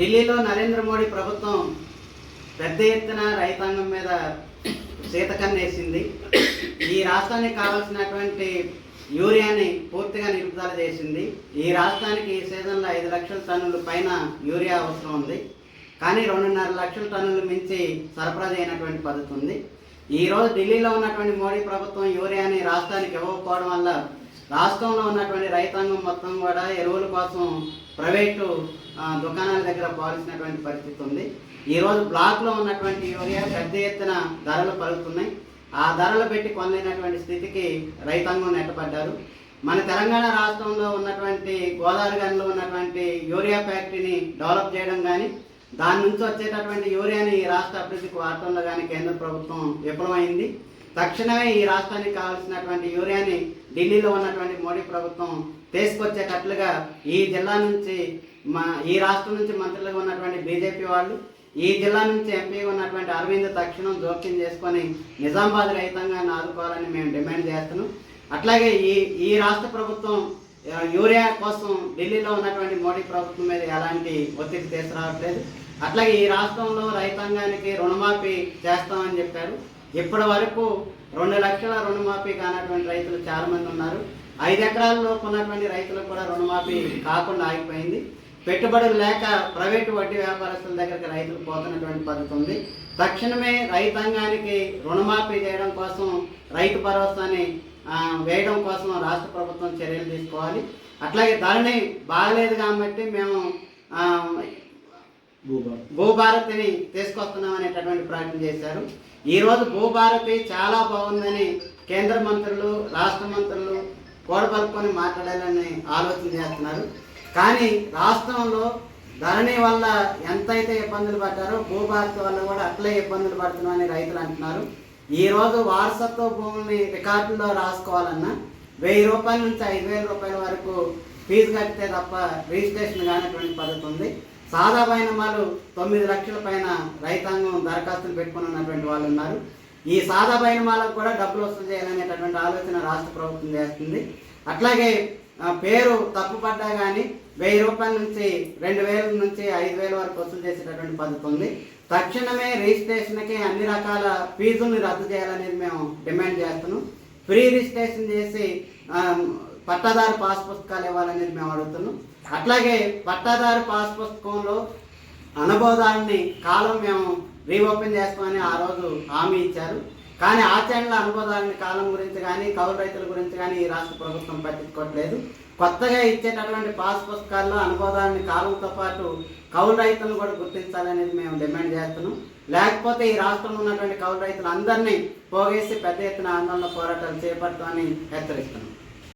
ఢిల్లీలో నరేంద్ర మోడీ ప్రభుత్వం పెద్ద ఎత్తున రైతాంగం మీద సీతకన్నేసింది ఈ రాష్ట్రానికి కావాల్సినటువంటి యూరియాని పూర్తిగా నిలుపుదల చేసింది. ఈ రాష్ట్రానికి ఈ సీజన్లో ఐదు లక్షల టన్నుల పైన యూరియా అవసరం ఉంది. కానీ రెండున్నర లక్షల టన్నులు మించి సరఫరా చేయనటువంటి పద్ధతి ఉంది. ఈ రోజు ఢిల్లీలో ఉన్నటువంటి మోడీ ప్రభుత్వం యూరియాని రాష్ట్రానికి ఇవ్వకపోవడం వల్ల రాష్ట్రంలో ఉన్నటువంటి రైతాంగం మొత్తం కూడా ఎరువుల కోసం ప్రైవేటు దుకాణాల దగ్గర పోవాల్సినటువంటి పరిస్థితి ఉంది. ఈరోజు బ్లాక్లో ఉన్నటువంటి యూరియా పెద్ద ఎత్తున ధరలు పలుకుతున్నాయి. ఆ ధరలు పెట్టి కొనలేనటువంటి స్థితికి రైతాంగం నెట్టబడ్డారు. మన తెలంగాణ రాష్ట్రంలో ఉన్నటువంటి గోదావరి గనిలో ఉన్నటువంటి యూరియా ఫ్యాక్టరీని డెవలప్ చేయడం కానీ దాని నుంచి వచ్చేటటువంటి యూరియాని రాష్ట్ర అభివృద్ధికి వాడటంలో కానీ కేంద్ర ప్రభుత్వం విఫలమైంది. తక్షణమే ఈ రాష్ట్రానికి కావాల్సినటువంటి యూరియాని ఢిల్లీలో ఉన్నటువంటి మోడీ ప్రభుత్వం తీసుకొచ్చేటట్లుగా ఈ జిల్లా నుంచి మా ఈ రాష్ట్రం నుంచి మంత్రులుగా ఉన్నటువంటి బీజేపీ వాళ్ళు ఈ జిల్లా నుంచి ఎంపీగా ఉన్నటువంటి అరవింద్ తక్షణం జోక్యం చేసుకొని నిజామాబాద్ రైతాంగాన్ని ఆదుకోవాలని మేము డిమాండ్ చేస్తున్నాం. అట్లాగే ఈ ఈ రాష్ట్ర ప్రభుత్వం యూరియా కోసం ఢిల్లీలో ఉన్నటువంటి మోడీ ప్రభుత్వం మీద ఎలాంటి ఒత్తిడి తీసుకురావట్లేదు. అట్లాగే ఈ రాష్ట్రంలో రైతాంగానికి రుణమాఫీ చేస్తామని చెప్పారు. ఇప్పటి వరకు రెండు లక్షల రుణమాఫీ కానటువంటి రైతులు చాలామంది ఉన్నారు. ఐదు ఎకరాల్లో ఉన్నటువంటి రైతులకు కూడా రుణమాఫీ కాకుండా ఆగిపోయింది. పెట్టుబడులు లేక ప్రైవేటు వడ్డీ వ్యాపారస్తుల దగ్గరికి రైతులు పోతున్నటువంటి పద్ధతి ఉంది. తక్షణమే రైతాంగానికి రుణమాఫీ చేయడం కోసం రైతు భరోసాని వేయడం కోసం రాష్ట్ర ప్రభుత్వం చర్యలు తీసుకోవాలి. అట్లాగే ధరని బాగలేదు కాబట్టి మేము భూభారతిని తీసుకొస్తున్నాం అనేటటువంటి ప్రకటన చేశారు. ఈరోజు భూభారతి చాలా బాగుందని కేంద్ర మంత్రులు రాష్ట్ర మంత్రులు కూడబలుకొని మాట్లాడాలని ఆలోచన చేస్తున్నారు. కానీ రాష్ట్రంలో ధరణి వల్ల ఎంతైతే ఇబ్బందులు పడ్డారో భూభారతి వల్ల కూడా అట్లే ఇబ్బందులు పడుతున్నామని రైతులు అంటున్నారు. ఈ రోజు వారసత్వ భూముల్ని రికార్డుల్లో రాసుకోవాలన్నా వెయ్యి రూపాయల నుంచి ఐదు వేల రూపాయల వరకు ఫీజు కడితే తప్ప రిజిస్ట్రేషన్ కానటువంటి పద్ధతి ఉంది. సాదా వాళ్ళు తొమ్మిది లక్షల పైన రైతాంగం దరఖాస్తులు పెట్టుకుని ఉన్నటువంటి వాళ్ళు ఉన్నారు. ఈ సాదా బైనమాలకు కూడా డబ్బులు వసూలు చేయాలనేటటువంటి ఆలోచన రాష్ట్ర ప్రభుత్వం చేస్తుంది. అట్లాగే పేరు తప్పుపడ్డా కానీ వెయ్యి రూపాయల నుంచి రెండు వేల నుంచి ఐదు వేల వరకు వసూలు చేసేటటువంటి పద్ధతి ఉంది. తక్షణమే రిజిస్ట్రేషన్కి అన్ని రకాల ఫీజుల్ని రద్దు చేయాలనేది మేము డిమాండ్ చేస్తున్నాం. ఫ్రీ రిజిస్ట్రేషన్ చేసి పట్టాదారు పాస్ పుస్తకాలు ఇవ్వాలనేది మేము అడుగుతున్నాం. అట్లాగే పట్టాదారు పాస్ పుస్తకంలో అనుభవదారుని కాలం మేము రీఓపెన్ చేస్తామని ఆ రోజు హామీ ఇచ్చారు. కానీ ఆచరణల అనుభవదారుని కాలం గురించి కానీ కౌలు రైతుల గురించి కానీ ఈ రాష్ట్ర ప్రభుత్వం పట్టించుకోవట్లేదు. కొత్తగా ఇచ్చేటటువంటి పాస్ పుస్తకాల్లో అనుభవదారుని కాలంతో పాటు కౌలు రైతులను కూడా గుర్తించాలనేది మేము డిమాండ్ చేస్తున్నాం. లేకపోతే ఈ రాష్ట్రంలో ఉన్నటువంటి కౌలు రైతులందరినీ పోగేసి పెద్ద ఎత్తున ఆందోళన పోరాటాలు చేపడతామని హెచ్చరిస్తున్నాం.